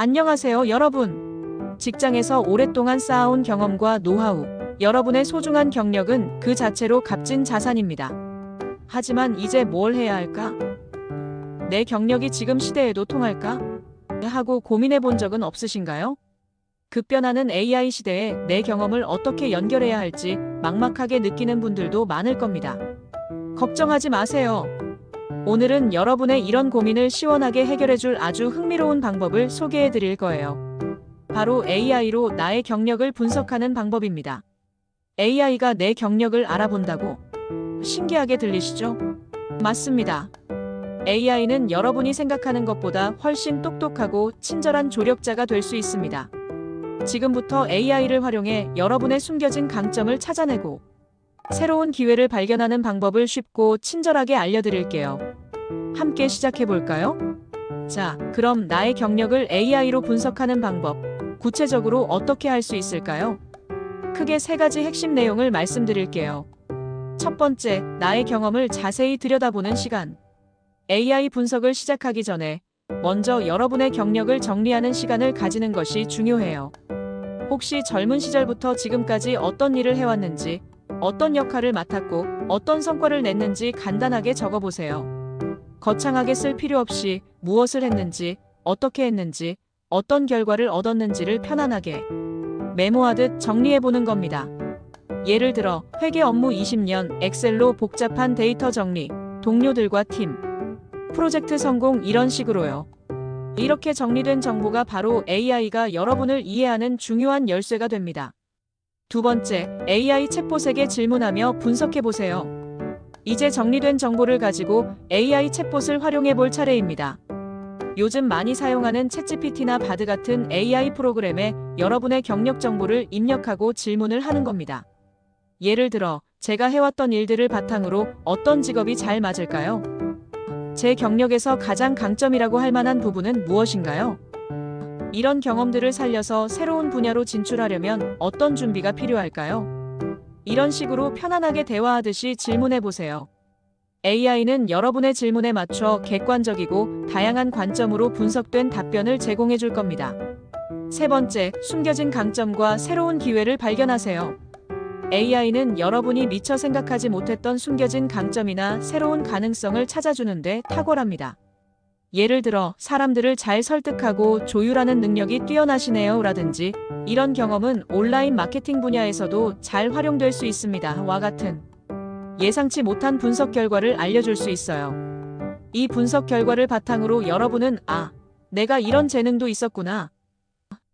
안녕하세요, 여러분. 직장에서 오랫동안 쌓아온 경험과 노하우, 여러분의 소중한 경력은 그 자체로 값진 자산입니다. 하지만 이제 뭘 해야 할까? 내 경력이 지금 시대에도 통할까? 하고 고민해 본 적은 없으신가요? 급변하는 AI 시대에 내 경험을 어떻게 연결해야 할지 막막하게 느끼는 분들도 많을 겁니다. 걱정하지 마세요. 오늘은 여러분의 이런 고민을 시원하게 해결해 줄 아주 흥미로운 방법을 소개해 드릴 거예요. 바로 AI로 나의 경력을 분석하는 방법입니다. AI가 내 경력을 알아본다고? 신기하게 들리시죠? 맞습니다. AI는 여러분이 생각하는 것보다 훨씬 똑똑하고 친절한 조력자가 될 수 있습니다. 지금부터 AI를 활용해 여러분의 숨겨진 강점을 찾아내고 새로운 기회를 발견하는 방법을 쉽고 친절하게 알려드릴게요. 함께 시작해 볼까요? 자, 그럼 나의 경력을 AI로 분석하는 방법, 구체적으로 어떻게 할 수 있을까요? 크게 세 가지 핵심 내용을 말씀드릴게요. 첫 번째, 나의 경험을 자세히 들여다보는 시간. AI 분석을 시작하기 전에 먼저 여러분의 경력을 정리하는 시간을 가지는 것이 중요해요. 혹시 젊은 시절부터 지금까지 어떤 일을 해왔는지, 어떤 역할을 맡았고, 어떤 성과를 냈는지 간단하게 적어보세요. 거창하게 쓸 필요 없이 무엇을 했는지, 어떻게 했는지, 어떤 결과를 얻었는지를 편안하게 메모하듯 정리해보는 겁니다. 예를 들어, 회계 업무 20년, 엑셀로 복잡한 데이터 정리, 동료들과 팀, 프로젝트 성공 이런 식으로요. 이렇게 정리된 정보가 바로 AI가 여러분을 이해하는 중요한 열쇠가 됩니다. 두 번째, AI 챗봇에게 질문하며 분석해 보세요. 이제 정리된 정보를 가지고 AI 챗봇을 활용해 볼 차례입니다. 요즘 많이 사용하는 챗GPT나 바드 같은 AI 프로그램에 여러분의 경력 정보를 입력하고 질문을 하는 겁니다. 예를 들어, 제가 해왔던 일들을 바탕으로 어떤 직업이 잘 맞을까요? 제 경력에서 가장 강점이라고 할 만한 부분은 무엇인가요? 이런 경험들을 살려서 새로운 분야로 진출하려면 어떤 준비가 필요할까요? 이런 식으로 편안하게 대화하듯이 질문해 보세요. AI는 여러분의 질문에 맞춰 객관적이고 다양한 관점으로 분석된 답변을 제공해 줄 겁니다. 세 번째, 숨겨진 강점과 새로운 기회를 발견하세요. AI는 여러분이 미처 생각하지 못했던 숨겨진 강점이나 새로운 가능성을 찾아주는데 탁월합니다. 예를 들어, 사람들을 잘 설득하고 조율하는 능력이 뛰어나시네요. 라든지, 이런 경험은 온라인 마케팅 분야에서도 잘 활용될 수 있습니다. 와 같은 예상치 못한 분석 결과를 알려줄 수 있어요. 이 분석 결과를 바탕으로 여러분은, 아, 내가 이런 재능도 있었구나.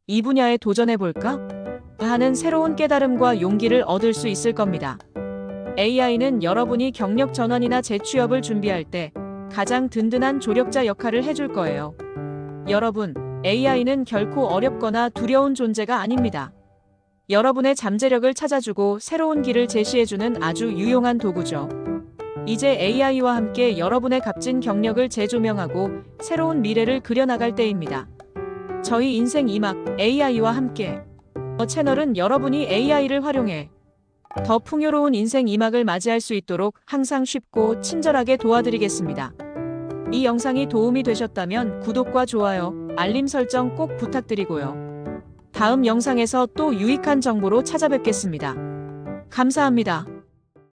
이 분야에 도전해볼까? 하는 새로운 깨달음과 용기를 얻을 수 있을 겁니다. AI는 여러분이 경력 전환이나 재취업을 준비할 때 가장 든든한 조력자 역할을 해줄 거예요. 여러분, AI는 결코 어렵거나 두려운 존재가 아닙니다. 여러분의 잠재력을 찾아주고 새로운 길을 제시해주는 아주 유용한 도구죠. 이제 AI와 함께 여러분의 값진 경력을 재조명하고 새로운 미래를 그려나갈 때입니다. 저희 인생 이막 AI와 함께 어 채널은 여러분이 AI를 활용해 더 풍요로운 인생 이막을 맞이할 수 있도록 항상 쉽고 친절하게 도와드리겠습니다. 이 영상이 도움이 되셨다면 구독과 좋아요, 알림 설정 꼭 부탁드리고요. 다음 영상에서 또 유익한 정보로 찾아뵙겠습니다. 감사합니다.